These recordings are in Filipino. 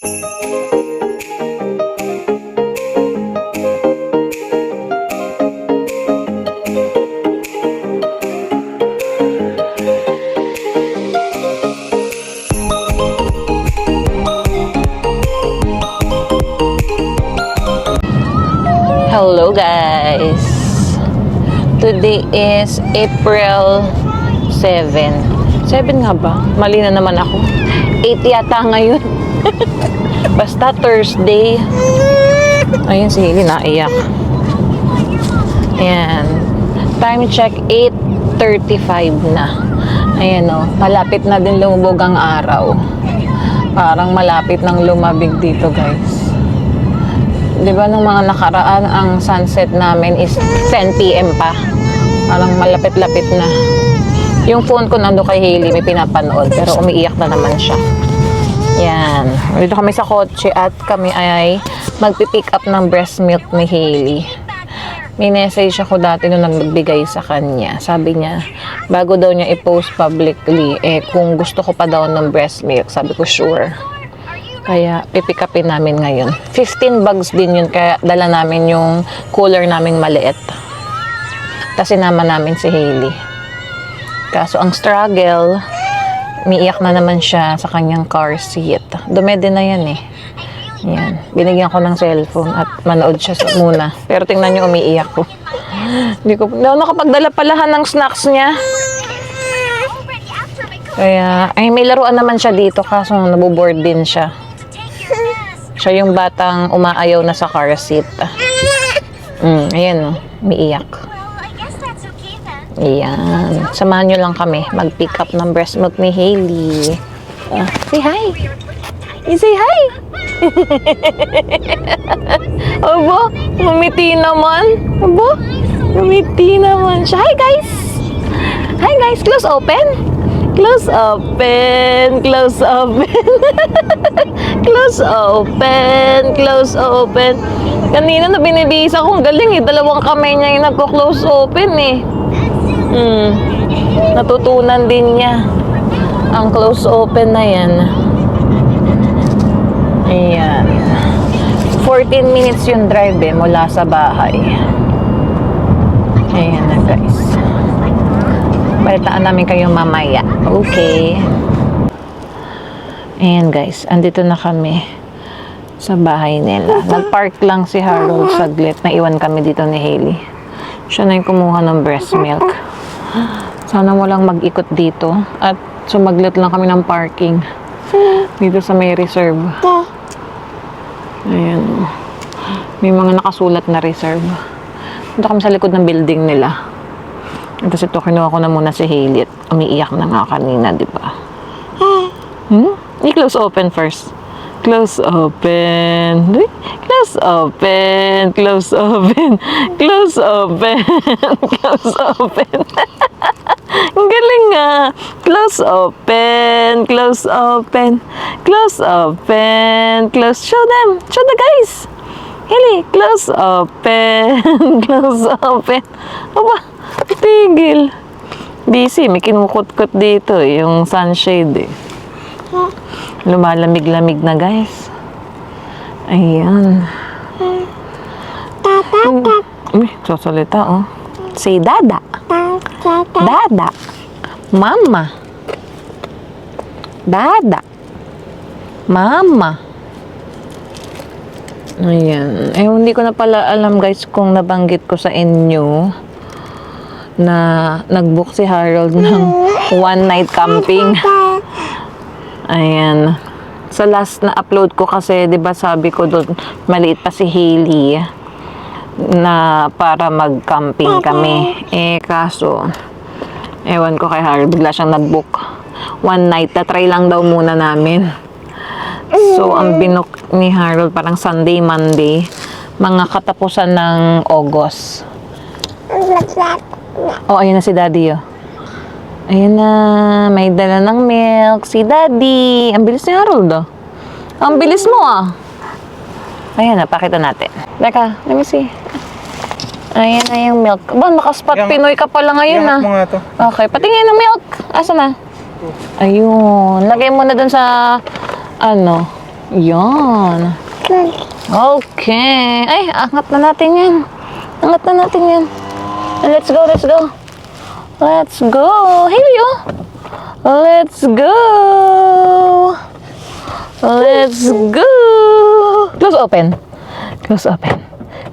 Hello guys! Today is April 7. 7 nga ba? Mali na naman ako. 8 yata ngayon. Basta Thursday. Ayun si Hailey naiyak. Ayan. Time check 8.35 na. Ayan o. Malapit na din lumubog ang araw. Parang malapit nang lumabig dito guys. 'di ba nung mga nakaraan ang sunset namin is 10 PM pa. Parang malapit-lapit na. Yung phone ko nando kay Hailey may pinapanood pero umiiyak na naman siya. Yan. Dito kami sa kotse at kami ay magpipick up ng breast milk ni Hailey. May message ako dati nung nagbigay sa kanya. Sabi niya, bago daw niya i-post publicly, eh kung gusto ko pa daw ng breast milk, sabi ko sure. Kaya pipick upin namin ngayon. 15 bags din yun, kaya dala namin yung cooler naming maliit. Kasi naman namin si Hailey. Kaso ang struggle, miiyak na naman siya sa kanyang car seat. Dumede na yan eh. Yan. Binigyan ko ng cellphone at manood siya muna. Pero tingnan niyo umiiyak ko. Hindi ko, ako nakapagdala palahan ng snacks niya. Kaya, ay may laruan naman siya dito kaso naboboard din siya. Siya yung batang umaayaw na sa car seat. Mm, ayan o, umiiyak. Ayan. Samahan nyo lang kami mag-pick up ng breast milk ni Hailey. Ah, say hi! You say hi! Aba, ngumiti naman. Aba, ngumiti naman siya. Hi guys! Hi guys, close open. Close open, close open. close open, close open. Kanina na binibisa ko, ang galing eh. Dalawang kamay niya yung nagko-close open eh. Hmm. Natutunan din niya ang close open na yan. Ayan. 14 minutes yung drive eh, mula sa bahay. Ayan na guys. Balitaan namin kayo mamaya. Okay. Ayan guys, andito na kami sa bahay nila. Nag-park lang si Harold saglit. Naiwan kami dito ni Hailey. Siya na yung kumuha ng breast milk. Sana walang mag-ikot dito. At sumaglit lang kami ng parking. Dito sa may reserve. Ayan. May mga nakasulat na reserve. Dito kami sa likod ng building nila. Tapos ito, kinuha ko na muna si Hailey at umiiyak na nga kanina, di ba? Hmm? I-close open first. Close open. Close open. Close open. Close open. Close open. Ang galing nga. Close open. Close open. Close open. Close. Show them. Show the guys. Hili. Close open. Close open. Aba. Tigil. Busy. May kinukot-kot dito. eh, Yung sunshade eh. Lumalamig-lamig na guys. Ayan. Uy, sasalita oh. Say dada. Dada. Mama. Dada. Mama. Ayan. Eh, hindi ko na pala alam guys kung nabanggit ko sa inyo na nag-book si Harold ng one night camping. Ayan. Sa last na upload ko kasi, 'di ba sabi ko doon maliit pa si Hailey na para mag-camping kami. Eh kaso ewan ko kay Harold, bigla siyang nag-book. One night, na-try lang daw muna namin. So, ang binook ni Harold parang Sunday, Monday, mga katapusan ng August. Oh, ayun na si Daddy, oh. Ayun na, may dala ng milk si Daddy. Ang bilis ni Harold, oh. Ang bilis mo, ah. Ayan na, pakita natin. Teka, let me see. Ayan na yung milk. Ba, nakaspot Yang- Pinoy ka pala ngayon, ah. mo nga to. Okay, patingin ng milk. Asa na? Ayun. Lagay mo na dun sa, ano, Yan. Okay. Ay, angat na natin yan. Angat na natin yan. Let's go, let's go. Let's go. Here you. Let's go. Let's go. Close open. Close open.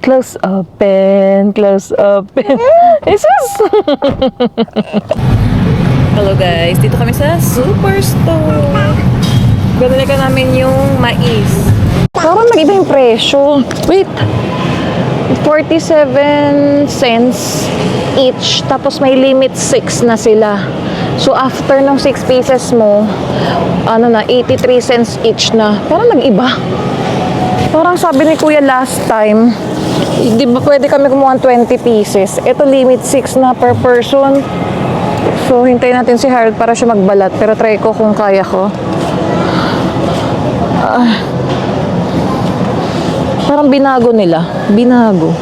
Close open. Close open. Jesus. Hello guys. Dito kami sa Superstore. Binili ka namin yung mais. Parang nag-iba yung presyo. Wait. 47 cents each. Tapos may limit 6 na sila. So after ng 6 pieces mo, ano na, 83 cents each na. Parang nag-iba. Parang sabi ni Kuya last time, di ba pwede kami kumuha ng 20 pieces? Ito limit 6 na per person. So hintayin natin si Harold para siya magbalat. Pero try ko kung kaya ko. Ah. Parang binago nila. Binago.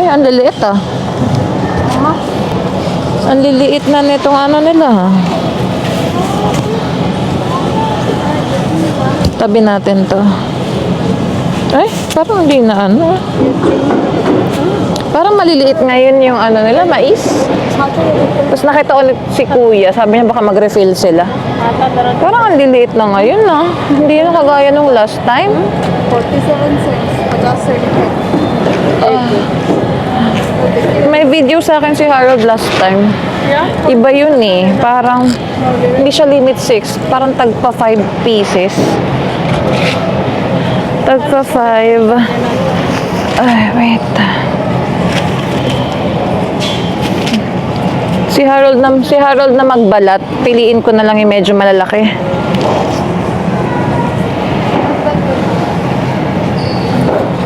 Ay, ang liliit ah. Ang liliit na nitong ano nila. Tabi natin to. Ay, parang hindi na ano. ah. Parang maliliit ngayon yung ano nila, mais. Tapos nakita ulit si kuya, sabi niya baka mag-refill sila. Parang ang liliit na ngayon na. Hindi na kagaya nung last time. 47 cents. Adjusted May video sa akin si Harold last time. Iba yun eh. Parang hindi siya limit 6. Parang tagpa 5 pieces. Tagpa 5. Ay, wait. Si Harold na si Harold na magbalat, piliin ko na lang yung medyo malalaki.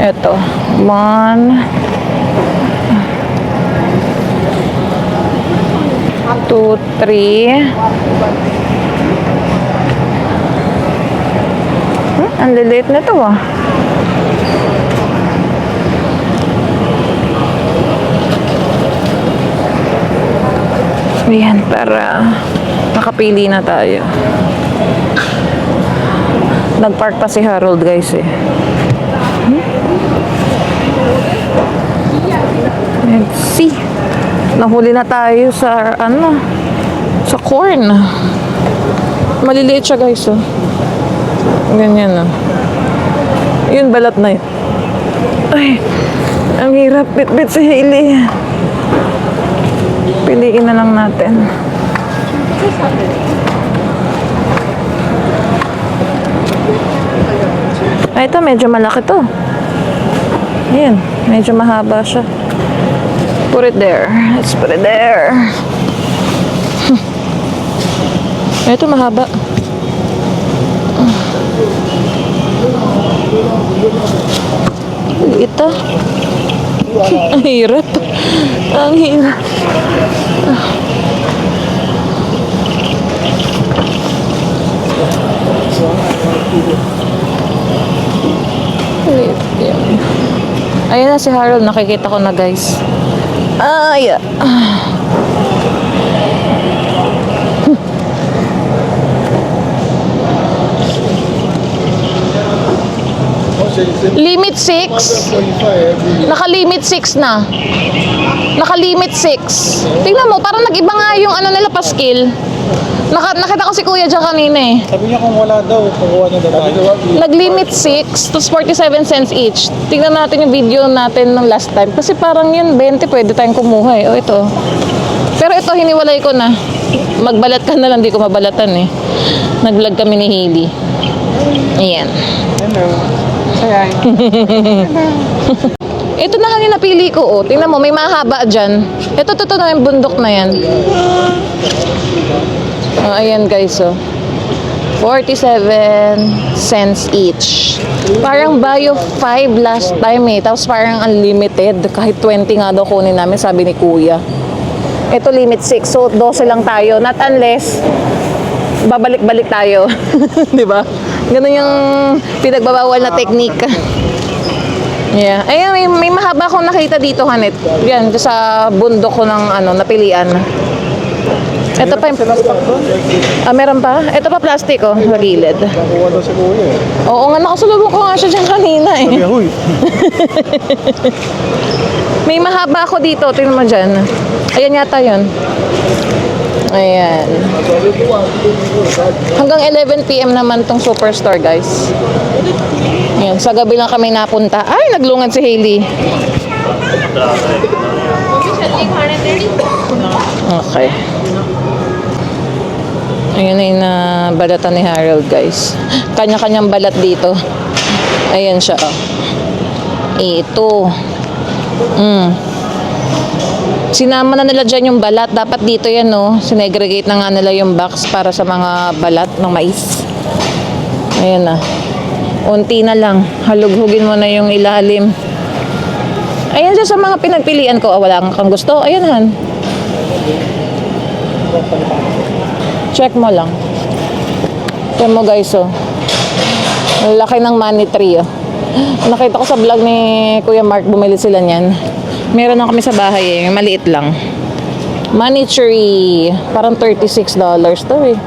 Ito. One. Two, three. Hmm, ang liliit na to ah. Ayan, para makapili na tayo. Nagpark pa si Harold guys eh. Hmm? Let's see. Nahuli na tayo sa ano, sa corn. Maliliit siya guys oh. Ganyan oh. Yun, balat na yun. Ay, ang hirap bit-bit si Hailey. Piliin na lang natin. Ay, ito medyo malaki to. Ayan, medyo mahaba siya. Put it there. Let's put it there. Ito mahaba. Ito. Ang hirap. Ang hirap. Ayan na si Harold. Nakikita ko na guys. Ay. ah. Limit 6. Naka-limit 6 na. Naka-limit 6. Tingnan mo, parang nag-iba nga yung ano nila paskil. Naka, nakita ko si Kuya dyan kanina eh. Sabi niya kung wala daw, kukuha niya daw. Nag-limit 6 to 47 cents each. Tingnan natin yung video natin ng last time. Kasi parang yun, 20 pwede tayong kumuha eh. O ito. Pero ito, hiniwalay ko na. Magbalat ka na lang, di ko mabalatan eh. Nag-vlog kami ni Hailey. Ayan. Hello. Sayang. Ito na kanina napili ko, oh. Tingnan mo, may mahaba dyan. Ito, ito na yung bundok na yan. Oh, ayan guys, oh. 47 cents each. Parang of 5 last time eh. Tapos parang unlimited. Kahit 20 nga daw kunin namin, sabi ni kuya. Ito limit 6. So, 12 lang tayo. Not unless babalik-balik tayo. Di ba? Ganun yung pinagbabawal na technique. Yeah. Ayun, may, may mahaba akong nakita dito, Hanet. Yan, sa bundok ko ng ano, napilian. Ito pa yung... Ah, meron pa? Ito pa plastic, oh, sa gilid. Nakuha daw si kuya eh. Oo nga, nakasalubong ko nga siya dyan kanina eh. Sabi, huy. May mahaba ako dito, tingnan mo dyan. Ayan yata yun. Ayan. Hanggang 11pm naman tong superstore, guys. Ayan, sa gabi lang kami napunta. Ay, naglungad si Hailey. Okay. Ayan na yung nabalatan ni Harold, guys. Kanya-kanyang balat dito. Ayan siya, oh. Ito. Mm. Sinama na nila dyan yung balat. Dapat dito yan, no? Sinegregate na nga nila yung box para sa mga balat ng mais. Ayan na. Unti na lang. Halughugin mo na yung ilalim. Ayan siya sa mga pinagpilian ko. Ah, wala kang gusto. Ayan, han. Check mo lang. Check mo, guys, oh. Laki ng money tree, oh. Nakita ko sa vlog ni Kuya Mark, bumili sila niyan. Meron na kami sa bahay eh, maliit lang. Money tree. Parang $36 to eh.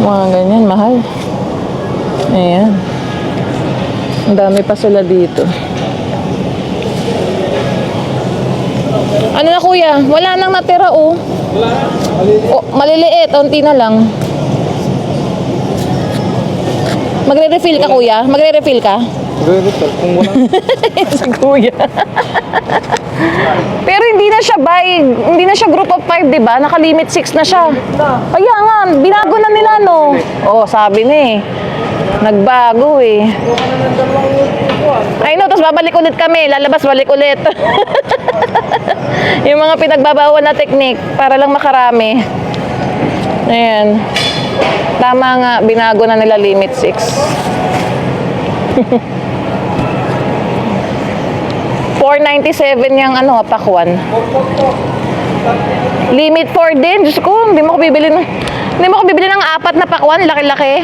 Mga ganyan, mahal. Ayan. Ang dami pa sila dito. Ano na kuya? Wala nang natira oh. O, maliliit, unti na lang. Magre-refill ka kuya? Magre-refill ka? Very. Kung wala. sa kuya. Pero hindi na siya buy, hindi na siya group of 5, di ba? Naka-limit 6 na siya. Kaya nga, binago na nila, no? Oo, sabi ni eh. Nagbago eh. Ay no, tapos babalik ulit kami. Lalabas, balik ulit. Yung mga pinagbabawal na teknik para lang makarami. Ayan. Tama nga, binago na nila limit 6. 497 yung ano, pakwan. Limit 4 din. Diyos ko, hindi mo ko bibili ng... Hindi mo ko bibili ng apat na pakwan. Laki-laki.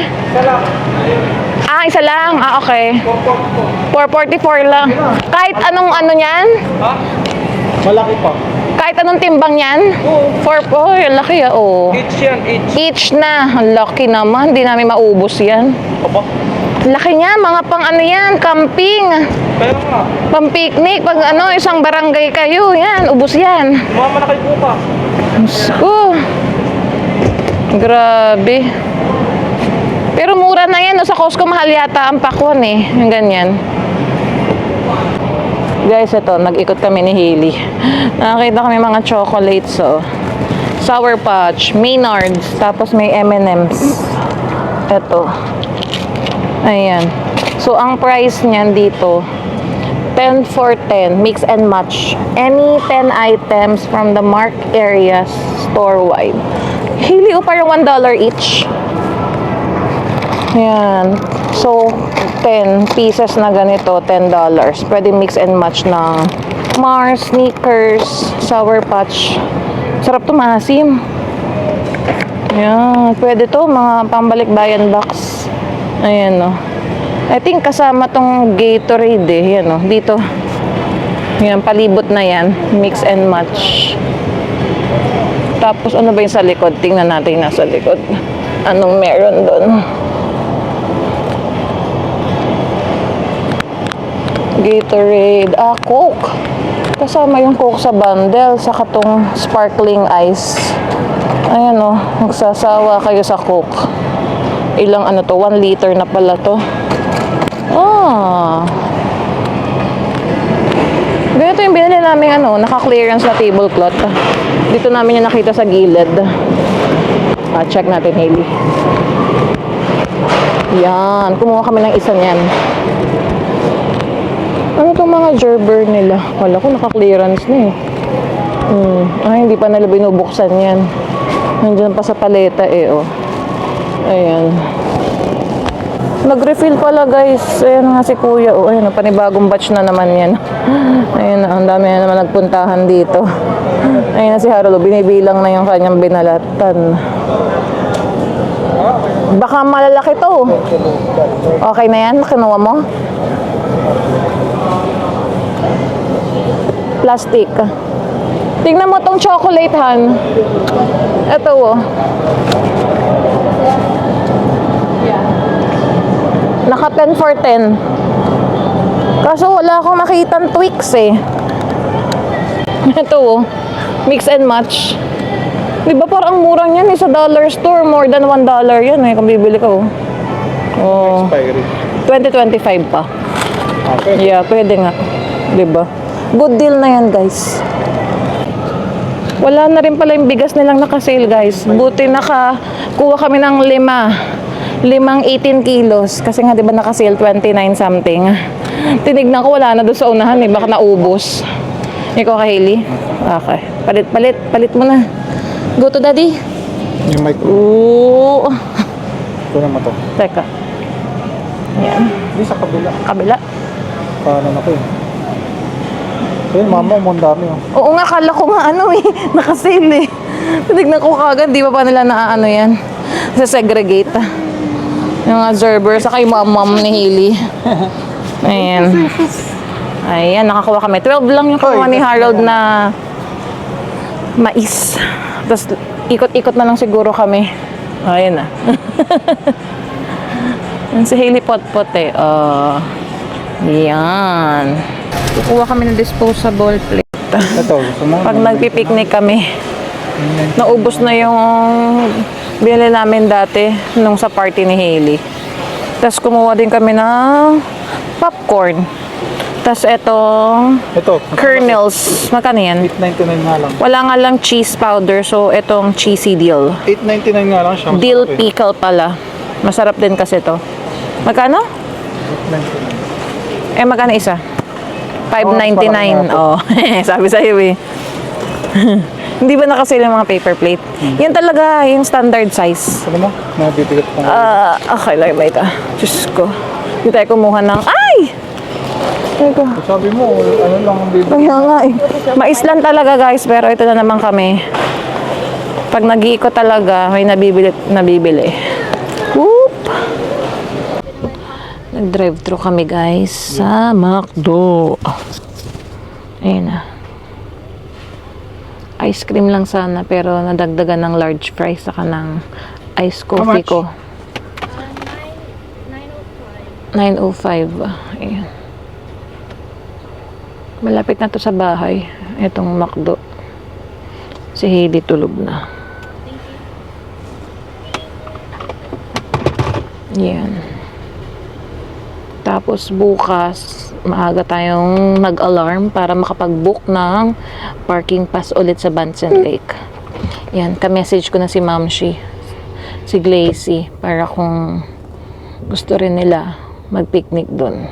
Ah, isa lang. Ah, okay. 444 lang. Kahit anong ano niyan? Malaki pa. Kahit anong timbang niyan? 4 Oh, yung laki ah. Oh. Each yan, each. Each na. Ang laki naman. Hindi namin maubos yan. Aba. Laki niya. Mga pang ano yan. Camping. Nga, Pang picnic. Pag ano, isang barangay kayo. Yan. Ubus yan. mama na kay buka. Oh. Grabe. Pero mura na yan. No? Sa Costco mahal yata ang pakwan eh. Yung ganyan. Guys, ito. Nag-ikot kami ni Hailey. Nakakita kami mga chocolates. So. Sour Patch. Maynards. Tapos may M&M's. Ito. Ayan. So, ang price niyan dito, 10 for 10, mix and match. Any 10 items from the mark area store-wide. Hili o parang $1 each. Ayan. So, 10 pieces na ganito, $10. Pwede mix and match ng Mars, Snickers, Sour Patch. Sarap to, maasim. Ayan. Pwede to, mga pambalik bayan box. Ayan, no. I think kasama tong Gatorade eh. Yan, no. Dito. Yan, palibot na yan. Mix and match. Tapos, ano ba yung sa likod? Tingnan natin yung nasa likod. Anong meron doon? Gatorade. Ah, Coke. Kasama yung Coke sa bundle. Saka tong sparkling ice. Ayan o. Magsasawa kayo sa Coke. Ilang ano to? 1 liter na pala to. Ah. Ganito yung binili namin ano, naka-clearance na tablecloth. Dito namin yung nakita sa gilid. Ah, check natin, Hailey. Yan. Kumuha kami ng isa niyan. Ano itong mga gerber nila? Wala ko, naka-clearance na eh. Hmm. Ah, hindi pa nila binubuksan yan. Nandiyan pa sa paleta eh, oh. Ayan. Nag-refill pala guys. Ayan nga si kuya. Oh, ayan, panibagong batch na naman yan. Ayan, ang dami na naman nagpuntahan dito. Ayan na si Harold. oh, Binibilang na yung kanyang binalatan. Baka malalaki to. Okay na yan? Kinuha mo? Plastic. Tingnan mo tong chocolate, Han. Ito, oh. Naka 10 for 10. Kaso wala akong makitang Twix eh. Ito, oh. Mix and match. Di ba parang murang yan eh sa dollar store? More than 1 dollar yan eh kung bibili ka, oh. Oh, Expiry. 2025 pa. Okay. Yeah, pwede nga. 'Di ba? Good deal na yan, guys. Wala na rin pala yung bigas nilang nakasale, guys. Buti nakakuha kami ng lima. Limang 18 kilos. Kasi nga, di ba nakasale 29 something. Tinignan ko, wala na doon sa unahan eh. Baka naubos. Ikaw ka, Hailey? Okay. Palit, palit. Palit mo na. Go to daddy. Yung mic. Ooh. Ito naman to. Teka. Yan. Hindi sa kabila. Kabila. Kanan ako eh. Ayun, mama, mo ang dami oh. Oo nga, kala ko nga ano eh, nakasale eh. Tinignan ko kagad, di ba pa nila naaano yan? Sa segregate. Yung Zerber, saka yung mom ni Hailey. Ayan. Ayan, nakakuha kami. 12 lang yung kuha ni Harold na mais. Tapos ikot-ikot na lang siguro kami. Ayan na. Yan si Hailey Potpot eh. Oh. Yan. Kukuha kami ng disposable plate. Ito? Pag nagpipiknik kami, naubos na yung binili namin dati nung sa party ni Hailey. Tapos kumuha din kami ng popcorn. Tapos etong Ito. kernels. Magkano yan? 8.99 nga lang. Wala nga lang cheese powder, so etong cheesy dill. 8.99 nga lang siya. Masarap Dill eh. pickle pala. Masarap din kasi to. Magkano? 8.99. Eh, magkano isa? parang 5.99. Oh, sabi sa'yo eh. Hindi ba nakasale yung mga paper plate? Yan talaga yung standard size. Sabi mo? Nabibigat pa nga. Ah, okay lang ba ito? Diyos ko. Hindi tayo kumuha ng... Ay! Ay ko. Sabi mo, ano lang ang bibig. Kaya nga eh. Mais lang talaga guys, pero ito na naman kami. Pag nag-iikot talaga, may nabibili. nabibili. Whoop! Nag-drive-thru kami guys sa McDo. Ayun na. Ice cream lang sana pero nadagdagan ng large fries saka ng ice coffee ko. 9.05. Ayan. Malapit na to sa bahay. Itong McDo. Si Heidi tulog na. Yan. Tapos bukas, maaga tayong nag-alarm para makapag-book ng parking pass ulit sa Bansen Lake. Yan, ka-message ko na si Ma'am Shi, si Glacy, para kung gusto rin nila mag-picnic doon.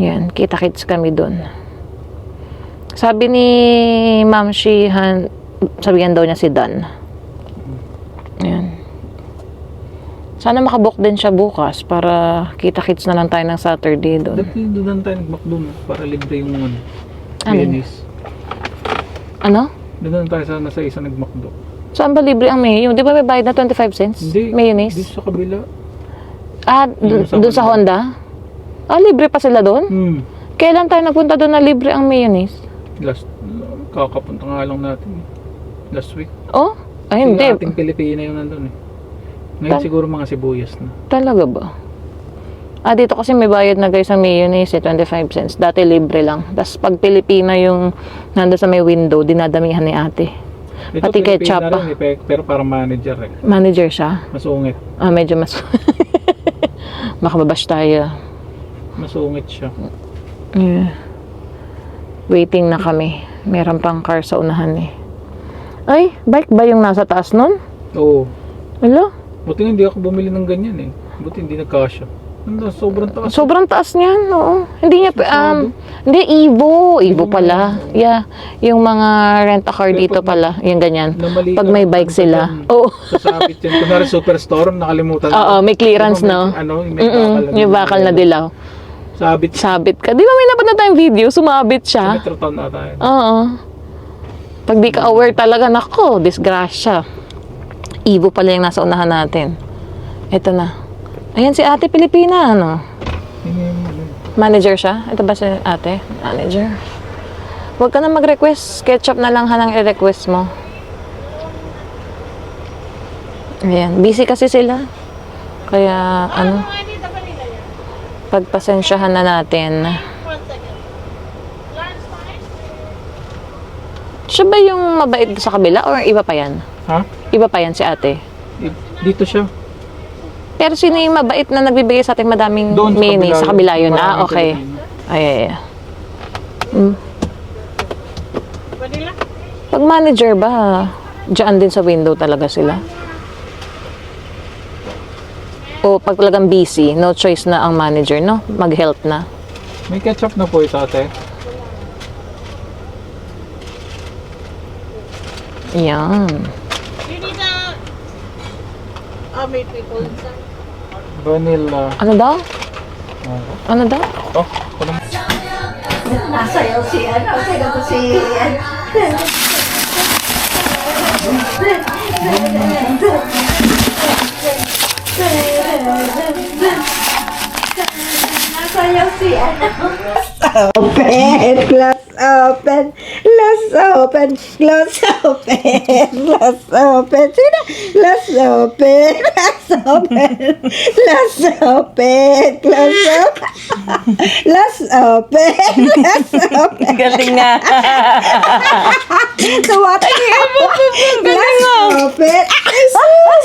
Yan, kita-kits kami doon. Sabi ni Ma'am Shi, han, sabihan daw niya si Dan. Yan. Sana makabook din siya bukas para kita-kits na lang tayo ng Saturday doon. Dati doon tayo nag-McDo no? para libre yung ano. Ano? Ano? Doon tayo sa nasa isa nag-McDo. Saan ba libre ang mayo? Di ba may bayad na 25 cents? Hindi. Mayonnaise? Dito sa kabila. Ah, Yung sa dun sa Honda? Ah, libre pa sila doon? Hmm. Kailan tayo napunta doon na libre ang mayonnaise? Last, kakapunta nga lang natin. eh. Last week. Oh? Ay, hindi. ating Pilipina yung nandun eh. Ngayon Tal- siguro mga sibuyas na. Talaga ba? Ah, dito kasi may bayad na guys ang mayonnaise, eh, 25 cents. Dati libre lang. Tapos pag Pilipina yung nando sa may window, dinadamihan ni ate. Ito Pati Pilipina ketchup pa. rin eh, pe- pero parang manager eh. Manager siya. Masungit. Ah, medyo mas... Makababash tayo. Masungit siya. Yeah. Waiting na kami. Meron pang car sa unahan eh. Ay, bike ba yung nasa taas nun? Oo. Wala. Buti nga hindi ako bumili ng ganyan eh. Buti hindi nagkasya. Ano, sobrang taas. Sobrang taas niyan, oo. Hindi niya, um, hindi, Evo. Evo pala. Yeah. Yung mga rent-a-car dito pag- pala. Yung ganyan. Namali Pag may bike sila. Oo. Sasabit yan. Kunwari superstore, nakalimutan. Oo, may clearance, ba may- no? Ano, may Mm-mm, bakal yung bakal na dilaw. Sabit siya. Sabit ka. Di ba may napanood tayong video? Sumabit Sa siya. Metrotown na tayo. Oo. Pag di ka aware talaga, nako, disgrasya. Evo pala yung nasa unahan natin. Ito na. Ayan si ate Pilipina, ano? Ano. Manager siya? Ito ba si ate? Manager. Huwag ka na mag-request. Ketchup na lang hanang i-request mo. Ayan. Busy kasi sila. Kaya, ano, pagpasensyahan na natin. Siya ba yung mabait sa kabila or iba pa yan? Ha? Iba pa yan si ate. Dito siya. Pero sino yung mabait na nagbibigay sa ating madaming Doon sa mini? kabila, Sa kabila yun. maraming Ah, okay. Ay, ay, ay. Mm. Pag manager ba, dyan din sa window talaga sila? O pag talagang busy, no choice na ang manager, no? Mag-help na. May ketchup na po ito ate. Yan. You need a... Oh, may people inside. Vanilla. Ano daw? Ano daw? Oh, ano Nasayaw si ano, sino ko si ano. Nasayaw si ano. Open, close, open, close, open, close, open, close, open. Sino? Close, open, close, open, close, open, close, open. Close, open, close, open. Galing nga. Tumatingin mo. Close, open.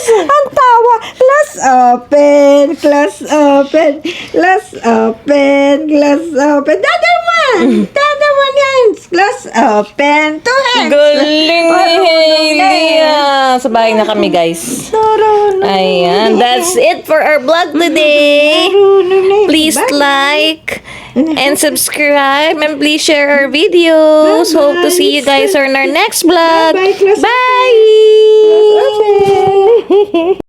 Ang tawa. Close, open, close, open, close, open, close, open. Dada man! Yan! Close, open. Two hands. Galing ni Hailey. ah. Sa bahay na kami, guys. Marunong. Ayan, that's it for our vlog today. Please like and subscribe and please share our videos. Hope to see you guys on our next vlog. Bye! Open.